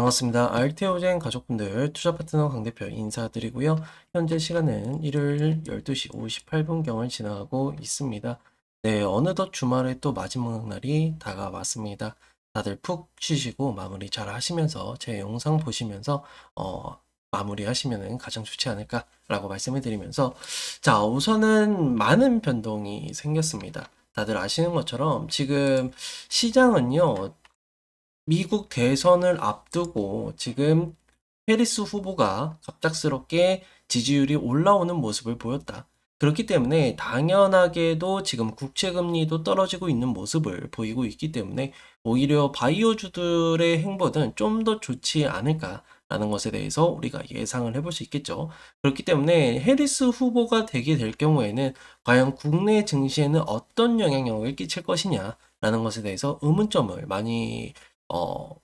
반갑습니다. 알테오젠 가족분들 투자 파트너 강 대표 인사드리고요. 현재 시간은 일요일 12시 58분경을 지나가고 있습니다. 네, 어느덧 주말에 또 마지막 날이 다가왔습니다. 다들 푹 쉬시고 마무리 잘 하시면서 제 영상 보시면서 어, 마무리 하시면 가장 좋지 않을까라고 말씀을 드리면서 자, 우선은 많은 변동이 생겼습니다. 다들 아시는 것처럼 지금 시장은요, 미국 대선을 앞두고 지금 해리스 후보가 갑작스럽게 지지율이 올라오는 모습을 보였다. 그렇기 때문에 당연하게도 지금 국채금리도 떨어지고 있는 모습을 보이고 있기 때문에 오히려 바이오주들의 행보는 좀 더 좋지 않을까라는 것에 대해서 우리가 예상을 해볼 수 있겠죠. 그렇기 때문에 해리스 후보가 되게 될 경우에는 과연 국내 증시에는 어떤 영향력을 끼칠 것이냐라는 것에 대해서 의문점을 많이 어,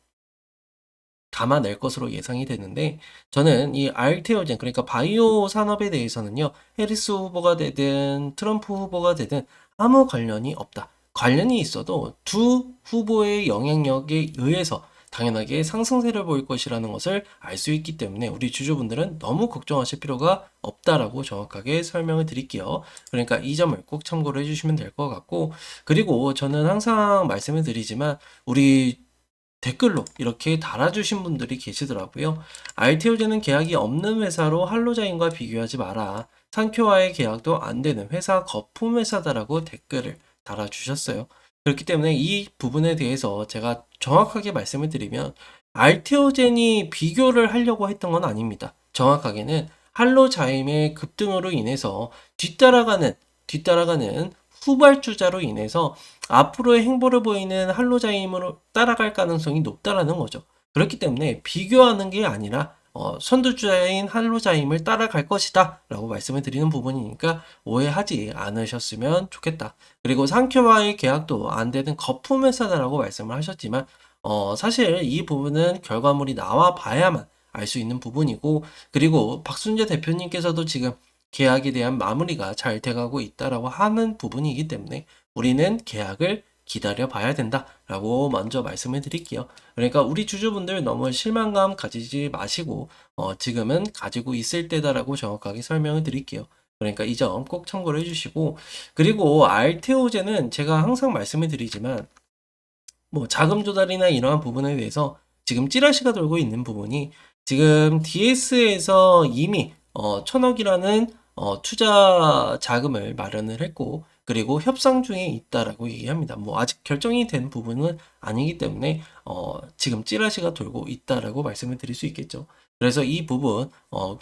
담아낼 것으로 예상이 되는데 저는 이 알테오젠 그러니까 바이오 산업에 대해서는요 해리스 후보가 되든 트럼프 후보가 되든 아무 관련이 없다. 관련이 있어도 두 후보의 영향력에 의해서 당연하게 상승세를 보일 것이라는 것을 알 수 있기 때문에 우리 주주분들은 너무 걱정하실 필요가 없다라고 정확하게 설명을 드릴게요. 그러니까 이 점을 꼭 참고를 해주시면 될 것 같고 그리고 저는 항상 말씀을 드리지만 우리 댓글로 이렇게 달아주신 분들이 계시더라고요. 알테오제는 계약이 없는 회사로 할로자인과 비교하지 마라. 상표와의 계약도 안 되는 회사 거품 회사다라고 댓글을 달아주셨어요. 그렇기 때문에 이 부분에 대해서 제가 정확하게 말씀을 드리면 알테오젠이 비교를 하려고 했던 건 아닙니다. 정확하게는 할로자임의 급등으로 인해서 뒤따라가는 뒤따라가는 후발주자로 인해서 앞으로의 행보를 보이는 할로자임으로 따라갈 가능성이 높다라는 거죠. 그렇기 때문에 비교하는 게 아니라 어, 선두주자인 할로자임을 따라갈 것이다 라고 말씀을 드리는 부분이니까 오해하지 않으셨으면 좋겠다. 그리고 상표와의 계약도 안 되는 거품 회사다라고 말씀을 하셨지만 어, 사실 이 부분은 결과물이 나와 봐야만 알 수 있는 부분이고 그리고 박순재 대표님께서도 지금 계약에 대한 마무리가 잘 돼가고 있다라고 하는 부분이기 때문에 우리는 계약을 기다려 봐야 된다라고 먼저 말씀을 드릴게요. 그러니까 우리 주주분들 너무 실망감 가지지 마시고 어, 지금은 가지고 있을 때다라고 정확하게 설명을 드릴게요. 그러니까 이 점 꼭 참고를 해주시고 그리고 알테오제는 제가 항상 말씀을 드리지만 뭐 자금 조달이나 이러한 부분에 대해서 지금 찌라시가 돌고 있는 부분이 지금 DS에서 이미 어, 천억이라는 어, 투자 자금을 마련을 했고 그리고 협상 중에 있다라고 얘기합니다. 뭐 아직 결정이 된 부분은 아니기 때문에 어, 지금 찌라시가 돌고 있다라고 말씀을 드릴 수 있겠죠. 그래서 이 부분 어,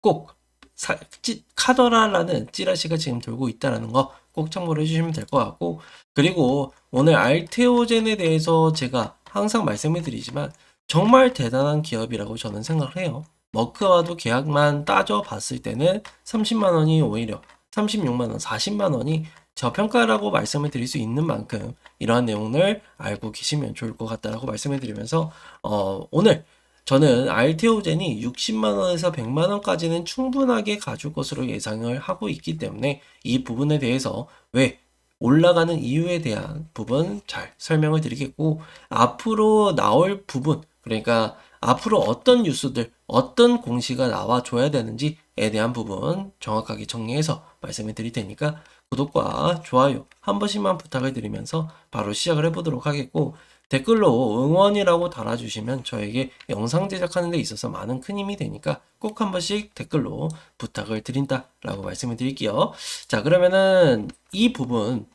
꼭 사, 찌, 카더라라는 찌라시가 지금 돌고 있다라는 거 꼭 참고를 해주시면 될 것 같고 그리고 오늘 알테오젠에 대해서 제가 항상 말씀을 드리지만 정말 대단한 기업이라고 저는 생각을 해요. 머크와도 계약만 따져 봤을 때는 30만 원이 오히려 36만 원, 40만 원이 저평가라고 말씀을 드릴 수 있는 만큼 이러한 내용을 알고 계시면 좋을 것 같다라고 말씀을 드리면서 어, 오늘 저는 알테오젠이 60만 원에서 100만 원까지는 충분하게 가줄 것으로 예상을 하고 있기 때문에 이 부분에 대해서 왜 올라가는 이유에 대한 부분 잘 설명을 드리겠고 앞으로 나올 부분 그러니까 앞으로 어떤 뉴스들, 어떤 공시가 나와줘야 되는지에 대한 부분 정확하게 정리해서 말씀을 드릴 테니까 구독과 좋아요 한 번씩만 부탁을 드리면서 바로 시작을 해보도록 하겠고 댓글로 응원이라고 달아주시면 저에게 영상 제작하는 데 있어서 많은 큰 힘이 되니까 꼭 한 번씩 댓글로 부탁을 드린다라고 말씀을 드릴게요. 자, 그러면은 이 부분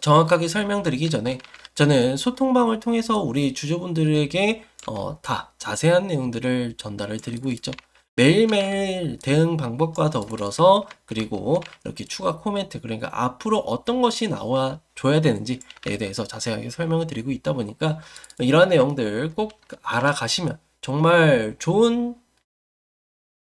정확하게 설명드리기 전에 저는 소통방을 통해서 우리 주주분들에게 어, 다 자세한 내용들을 전달을 드리고 있죠. 매일매일 대응 방법과 더불어서 그리고 이렇게 추가 코멘트 그러니까 앞으로 어떤 것이 나와 줘야 되는지에 대해서 자세하게 설명을 드리고 있다 보니까 이러한 내용들 꼭 알아가시면 정말 좋은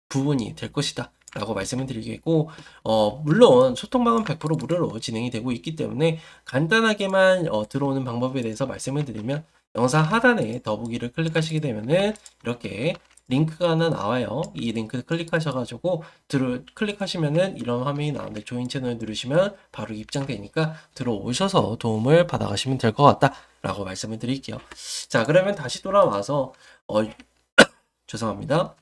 부분이 될 것이다. 라고 말씀을 드리겠고, 어, 물론 소통방은 100% 무료로 진행이 되고 있기 때문에 간단하게만 어, 들어오는 방법에 대해서 말씀을 드리면 영상 하단에 더보기를 클릭하시게 되면은 이렇게 링크가 하나 나와요. 이 링크 클릭하셔가지고 들어 클릭하시면은 이런 화면이 나오는데 조인 채널 누르시면 바로 입장되니까 들어오셔서 도움을 받아가시면 될 것 같다. 라고 말씀을 드릴게요. 자, 그러면 다시 돌아와서, 어, 죄송합니다.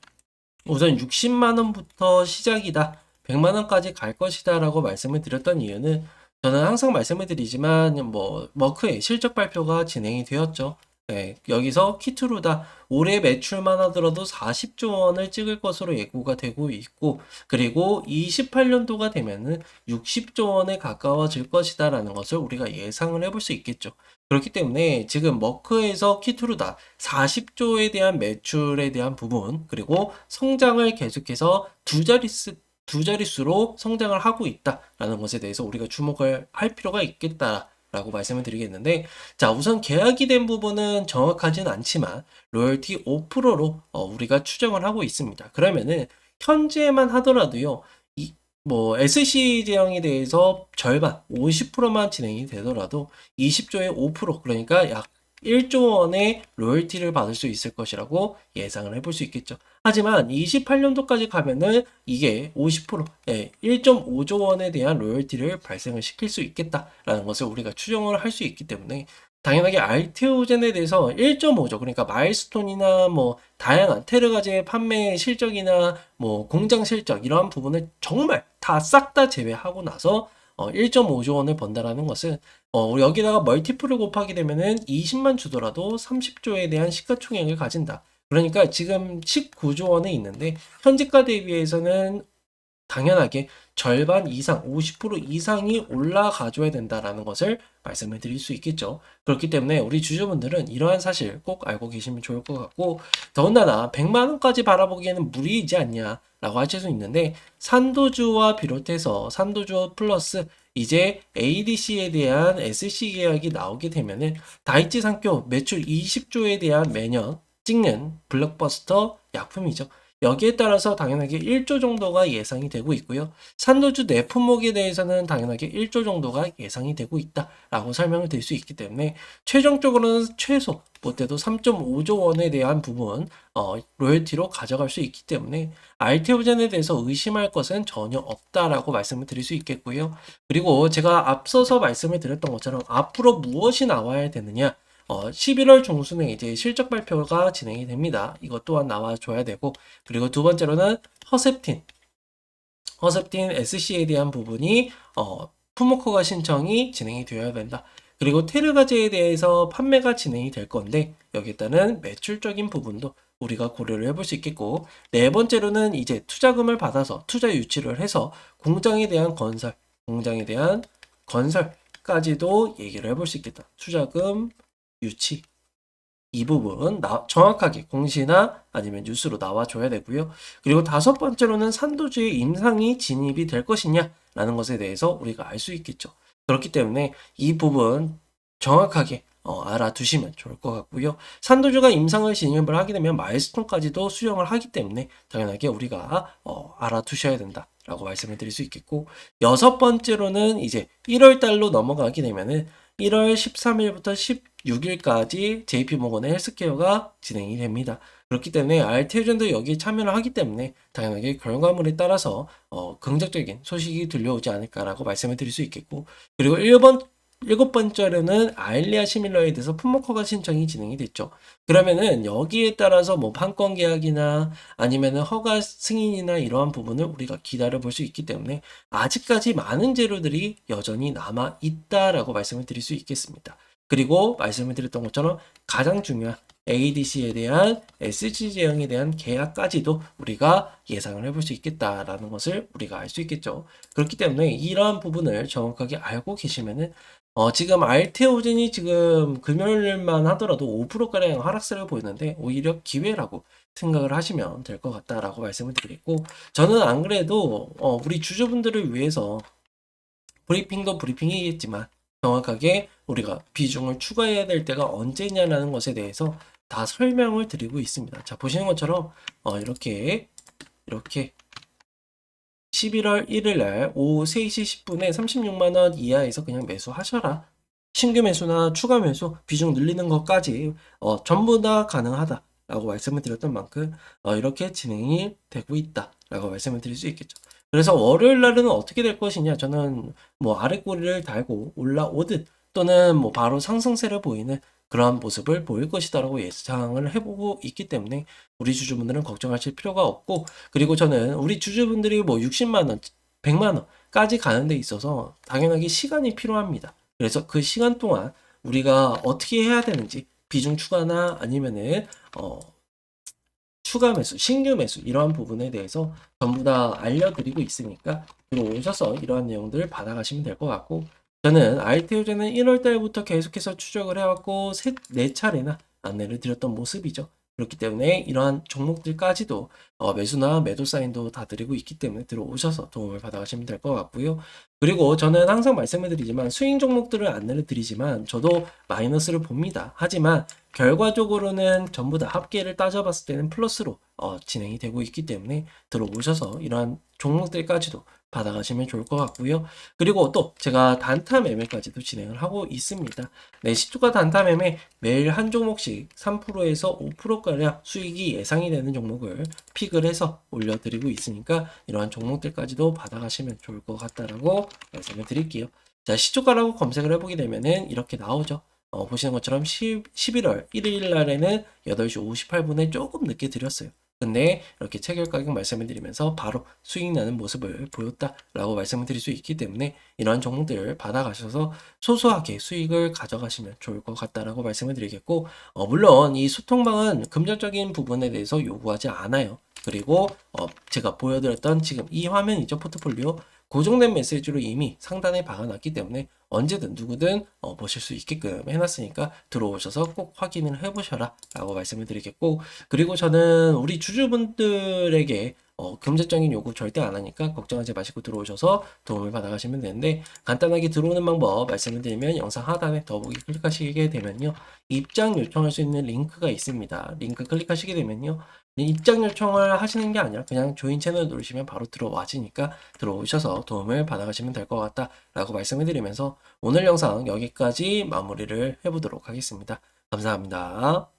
우선 60만 원부터 시작이다. 100만 원까지 갈 것이다 라고 말씀을 드렸던 이유는 저는 항상 말씀을 드리지만 뭐 머크의 실적 발표가 진행이 되었죠. 네, 여기서 키트루다 올해 매출만 하더라도 40조 원을 찍을 것으로 예고가 되고 있고 그리고 28년도가 되면은 60조 원에 가까워질 것이다라는 것을 우리가 예상을 해볼 수 있겠죠. 그렇기 때문에 지금 머크에서 키트루다 40조에 대한 매출에 대한 부분 그리고 성장을 계속해서 두 자릿수 두 자릿수로 성장을 하고 있다라는 것에 대해서 우리가 주목을 할 필요가 있겠다 라고 말씀을 드리겠는데 자 우선 계약이 된 부분은 정확하진 않지만 로열티 5%로 어, 우리가 추정을 하고 있습니다. 그러면은 현재만 하더라도요 이뭐 SC 제형에 대해서 절반 50%만 진행이 되더라도 20조의 5% 그러니까 약 1조 원의 로열티를 받을 수 있을 것이라고 예상을 해볼 수 있겠죠. 하지만 28년도까지 가면은 이게 50%, 예, 1.5조 원에 대한 로열티를 발생을 시킬 수 있겠다라는 것을 우리가 추정을 할 수 있기 때문에 당연하게 알테오젠에 대해서 1.5조 그러니까 마일스톤이나 뭐 다양한 테르가제의 판매 실적이나 뭐 공장 실적 이러한 부분을 정말 다 싹 다 제외하고 나서 어, 1.5조 원을 번다라는 것은 어, 여기다가 멀티플을 곱하게 되면은 20만 주더라도 30조에 대한 시가총액을 가진다. 그러니까 지금 19조 원에 있는데 현재가 대비해서는 당연하게 절반 이상, 50% 이상이 올라가줘야 된다라는 것을 말씀을 드릴 수 있겠죠. 그렇기 때문에 우리 주주분들은 이러한 사실 꼭 알고 계시면 좋을 것 같고, 더군다나 100만 원까지 바라보기에는 무리이지 않냐라고 하실 수 있는데, 산도주와 비롯해서 산도주 플러스 이제 ADC에 대한 SC 계약이 나오게 되면은 다이치 상교 매출 20조에 대한 매년 찍는 블록버스터 약품이죠. 여기에 따라서 당연하게 1조 정도가 예상이 되고 있고요. 산도주 내 품목에 대해서는 당연하게 1조 정도가 예상이 되고 있다라고 설명을 드릴 수 있기 때문에 최종적으로는 최소 못해도 3.5조 원에 대한 부분 어, 로열티로 가져갈 수 있기 때문에 알테오젠에 대해서 의심할 것은 전혀 없다라고 말씀을 드릴 수 있겠고요. 그리고 제가 앞서서 말씀을 드렸던 것처럼 앞으로 무엇이 나와야 되느냐 어, 11월 중순에 이제 실적 발표가 진행이 됩니다. 이것 또한 나와줘야 되고, 그리고 두 번째로는 허셉틴. 허셉틴 SC에 대한 부분이, 어, 푸모커가 신청이 진행이 되어야 된다. 그리고 테르가제에 대해서 판매가 진행이 될 건데, 여기에 따른 매출적인 부분도 우리가 고려를 해볼 수 있겠고, 네 번째로는 이제 투자금을 받아서 투자 유치를 해서 공장에 대한 건설, 공장에 대한 건설까지도 얘기를 해볼 수 있겠다. 투자금, 유치 이 부분 나, 정확하게 공시나 아니면 뉴스로 나와줘야 되고요. 그리고 다섯 번째로는 산도주의 임상이 진입이 될 것이냐라는 것에 대해서 우리가 알 수 있겠죠. 그렇기 때문에 이 부분 정확하게 어, 알아두시면 좋을 것 같고요. 산도주가 임상을 진입을 하게 되면 마일스톤까지도 수령을 하기 때문에 당연하게 우리가 어, 알아두셔야 된다 라고 말씀을 드릴 수 있겠고 여섯 번째로는 이제 1월 달로 넘어가게 되면은 1월 13일부터 16일까지 JP모건의 헬스케어가 진행이 됩니다. 그렇기 때문에 알테오젠도 여기에 참여를 하기 때문에 당연하게 결과물에 따라서 어, 긍정적인 소식이 들려오지 않을까라고 말씀을 드릴 수 있겠고 그리고 1번 일곱 번째로는 아일리아 시밀러에 대해서 품목허가 신청이 진행이 됐죠. 그러면은 여기에 따라서 뭐 판권 계약이나 아니면은 허가 승인이나 이러한 부분을 우리가 기다려 볼 수 있기 때문에 아직까지 많은 재료들이 여전히 남아 있다라고 말씀을 드릴 수 있겠습니다. 그리고 말씀을 드렸던 것처럼 가장 중요한 ADC에 대한 SG 제형에 대한 계약까지도 우리가 예상을 해볼 수 있겠다라는 것을 우리가 알 수 있겠죠. 그렇기 때문에 이러한 부분을 정확하게 알고 계시면은 어, 지금 알테오젠이 지금 금요일만 하더라도 5%가량 하락세를 보이는데 오히려 기회라고 생각을 하시면 될 것 같다라고 말씀을 드리고 저는 안 그래도 어, 우리 주주분들을 위해서 브리핑도 브리핑이겠지만 정확하게 우리가 비중을 추가해야 될 때가 언제냐라는 것에 대해서 다 설명을 드리고 있습니다. 자, 보시는 것처럼 어, 이렇게 이렇게 11월 1일 날 오후 3시 10분에 36만 원 이하에서 그냥 매수하셔라. 신규 매수나 추가 매수 비중 늘리는 것까지 어, 전부 다 가능하다 라고 말씀을 드렸던 만큼 어, 이렇게 진행이 되고 있다 라고 말씀을 드릴 수 있겠죠. 그래서 월요일 날은 어떻게 될 것이냐? 저는 뭐 아래 꼬리를 달고 올라오듯 또는 뭐 바로 상승세를 보이는 그러한 모습을 보일 것이다라고 예상을 해보고 있기 때문에 우리 주주분들은 걱정하실 필요가 없고 그리고 저는 우리 주주분들이 뭐 60만 원, 100만 원까지 가는 데 있어서 당연하게 시간이 필요합니다. 그래서 그 시간 동안 우리가 어떻게 해야 되는지 비중 추가나 아니면은 어 추가 매수, 신규 매수 이러한 부분에 대해서 전부 다 알려드리고 있으니까 들어오셔서 이러한 내용들을 받아가시면 될 것 같고 저는 알테오제는 1월 달부터 계속해서 추적을 해왔고 세, 네 차례나 안내를 드렸던 모습이죠. 그렇기 때문에 이러한 종목들까지도 어, 매수나 매도 사인도 다 드리고 있기 때문에 들어오셔서 도움을 받아가시면 될 것 같고요. 그리고 저는 항상 말씀을 드리지만 스윙 종목들을 안내를 드리지만 저도 마이너스를 봅니다. 하지만 결과적으로는 전부 다 합계를 따져봤을 때는 플러스로 어, 진행이 되고 있기 때문에 들어오셔서 이러한 종목들까지도 받아가시면 좋을 것 같고요. 그리고 또 제가 단타 매매까지도 진행을 하고 있습니다. 네, 10주가 단타 매매 매일 한 종목씩 3%에서 5%가량 수익이 예상이 되는 종목을 픽을 해서 올려드리고 있으니까 이러한 종목들까지도 받아가시면 좋을 것 같다라고 말씀을 드릴게요. 자, 시초가라고 검색을 해보게 되면은 이렇게 나오죠. 어, 보시는 것처럼 10, 11월 1일 날에는 8시 58분에 조금 늦게 드렸어요. 근데 이렇게 체결 가격 말씀을 드리면서 바로 수익 나는 모습을 보였다라고 말씀을 드릴 수 있기 때문에 이러한 종목들 받아가셔서 소소하게 수익을 가져가시면 좋을 것 같다라고 말씀을 드리겠고 어, 물론 이 소통방은 금전적인 부분에 대해서 요구하지 않아요. 그리고 어, 제가 보여드렸던 지금 이 화면이죠 포트폴리오 고정된 메시지로 이미 상단에 박아놨기 때문에 언제든 누구든 어, 보실 수 있게끔 해놨으니까 들어오셔서 꼭 확인을 해보셔라 라고 말씀을 드리겠고 그리고 저는 우리 주주분들에게 어, 금전적인 요구 절대 안 하니까 걱정하지 마시고 들어오셔서 도움을 받아가시면 되는데 간단하게 들어오는 방법 말씀을 드리면 영상 하단에 더보기 클릭하시게 되면요 입장 요청할 수 있는 링크가 있습니다. 링크 클릭하시게 되면요 입장 요청을 하시는 게 아니라 그냥 조인 채널 누르시면 바로 들어와지니까 들어오셔서 도움을 받아가시면 될 것 같다 라고 말씀을 드리면서 오늘 영상 여기까지 마무리를 해보도록 하겠습니다. 감사합니다